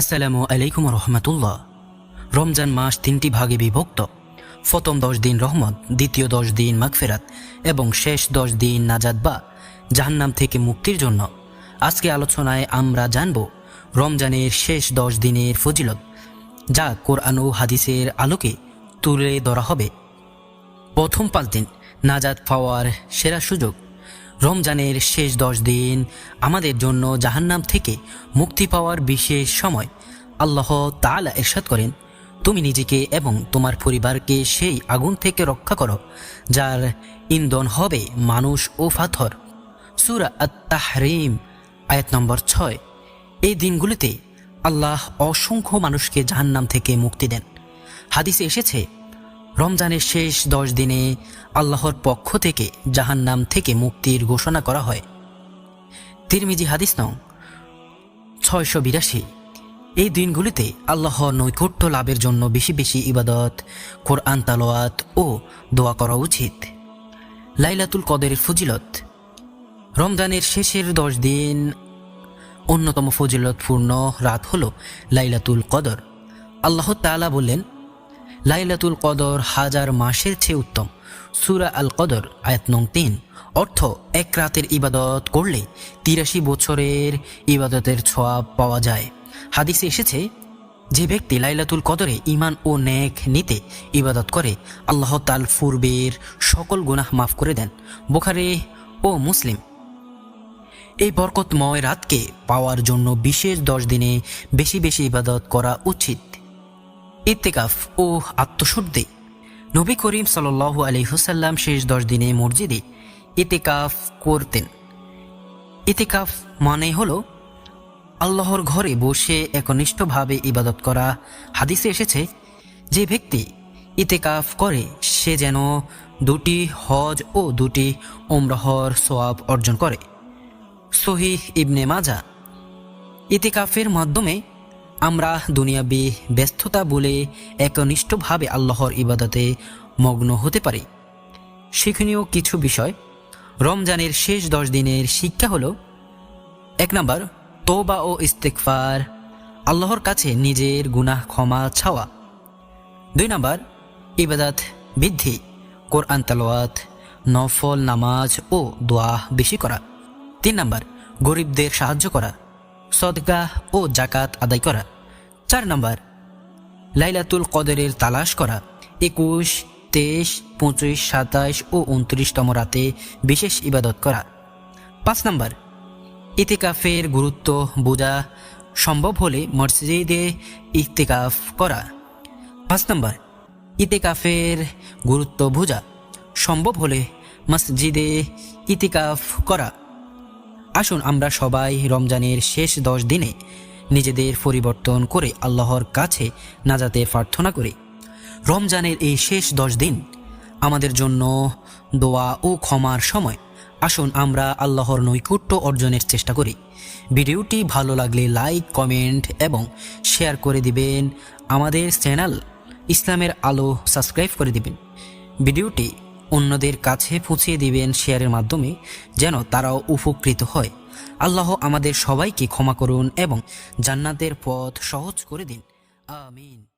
আসসালামু আলাইকুম রহমতুল্লাহ। রমজান মাস তিনটি ভাগে বিভক্ত। প্রথম দশ দিন রহমত, দ্বিতীয় দশ দিন মাগফেরাত এবং শেষ দশ দিন নাজাদ বা জাহান্নাম থেকে মুক্তির জন্য। আজকে আলোচনায় আমরা জানব রমজানের শেষ দশ দিনের ফজিলত, যা কোরআন ও হাদিসের আলোকে তুলে ধরা হবে। প্রথম পাঁচ দিন নাজাদ পাওয়ার সেরা সুযোগ রমজানের শেষ দশ দিন আমাদের জন্য জাহান্নাম থেকে মুক্তি পাওয়ার বিশেষ সময়। আল্লাহ তাআলা এরশাদ করেন, তুমি নিজেকে এবং তোমার পরিবারকে সেই আগুন থেকে রক্ষা করো, যার ইন্ধন হবে মানুষ ও ফাথর সুরা আত-তাহরিম, আয়াত নম্বর ছয়। এই দিনগুলিতে আল্লাহ অসংখ্য মানুষকে জাহান্নাম থেকে মুক্তি দেন। হাদিসে এসেছে রমজানের শেষ দশ দিনে আল্লাহর পক্ষ থেকে জাহান্নাম থেকে মুক্তির ঘোষণা করা হয়। তিরমিজি হাদিস নং ছয়শো বিরাশি। এই দিনগুলিতে আল্লাহর নৈকট্য লাভের জন্য বেশি বেশি ইবাদত, কোরআন তালোয়াত ও দোয়া করা উচিত। লাইলাতুল কদরের ফজিলত। রমজানের শেষের দশ দিন অন্যতম ফজিলতপূর্ণ রাত হল লাইলাতুল কদর। আল্লাহ তাআলা বললেন লাইলাতুল কদর হাজার মাসের চেয়ে উত্তম। সুরা আল কদর আয়াত নং তিন। অর্থ, এক রাতের ইবাদত করলে তিরাশি বছরের ইবাদতের ছোঁয়া পাওয়া যায়। হাদিসে এসেছে, যে ব্যক্তি লাইলাতুল কদরে ইমান ও নেক নিতে ইবাদত করে, আল্লাহ তাল পূর্বের সকল গুনাহ মাফ করে দেন। বোখারে ও মুসলিম এই বরকতময় রাতকে পাওয়ার জন্য বিশেষ দশ দিনে বেশি বেশি ইবাদত করা উচিত। ইত্তেকাফ ও আত্মশুদ্ধি। নবী করিম সাল আলহিহসাল্লাম শেষ দশ দিনে মসজিদে ইতেকাফ করতেন। ইতেকাফ মানে হলো আল্লাহর ঘরে বসে একনিষ্ঠভাবে ইবাদত করা। হাদিসে এসেছে, যে ব্যক্তি ইতেকাফ করে, সে যেন দুটি হজ ও দুটি ওমরাহর সোয়াব অর্জন করে। সহি ইবনে মাজা ইতিকাফের মাধ্যমে আমরা দুনিয়াবি ব্যস্ততা বলে একনিষ্ঠভাবে আল্লাহর ইবাদতে মগ্ন হতে পারি। শিক্ষণীয় কিছু বিষয়। রমজানের শেষ দশ দিনের শিক্ষা হলো, এক নম্বর তোবা ও ইস্তেকফার আল্লাহর কাছে নিজের গুনাহ ক্ষমা ছাওয়া দুই নম্বর, ইবাদাত বৃদ্ধি, কোরআন তালোয়াত নফল নামাজ ও দোয়া বেশি করা। তিন নম্বর, গরিবদের সাহায্য করা। সদগা ও জাকাত আদায় করা। চার নম্বর, লাইলাতুল কদরের তালাশ করা। একুশ, তেইশ, পঁচিশ সাতাশ ও উনত্রিশতম রাতে বিশেষ ইবাদত করা। পাঁচ নম্বর, ইতিকাফের গুরুত্ব বোঝা সম্ভব হলে মসজিদে ইতিকাফ করা। পাঁচ নম্বর, ইতিকাফের গুরুত্ব বোঝা সম্ভব হলে মসজিদে ইতিকাফ করা। আসুন আমরা সবাই রমজানের শেষ দশ দিনে নিজেদের পরিবর্তন করে আল্লাহর কাছে নাজাতে প্রার্থনা করি। রমজানের এই শেষ দশ দিন আমাদের জন্য দোয়া ও ক্ষমার সময়। আসুন আমরা আল্লাহর নৈকুট্য অর্জনের চেষ্টা করি। ভিডিওটি ভালো লাগলে লাইক, কমেন্ট এবং শেয়ার করে দিবেন। আমাদের চ্যানেল ইসলামের আলো সাবস্ক্রাইব করে দিবেন। ভিডিওটি অন্যদের কাছে পৌঁছিয়ে দিবেন শেয়ারের মাধ্যমে, যেন তারাও উপকৃত হয়। আল্লাহ আমাদের সবাইকে ক্ষমা করুন এবং জান্নাতের পথ সহজ করে দিন। আমিন।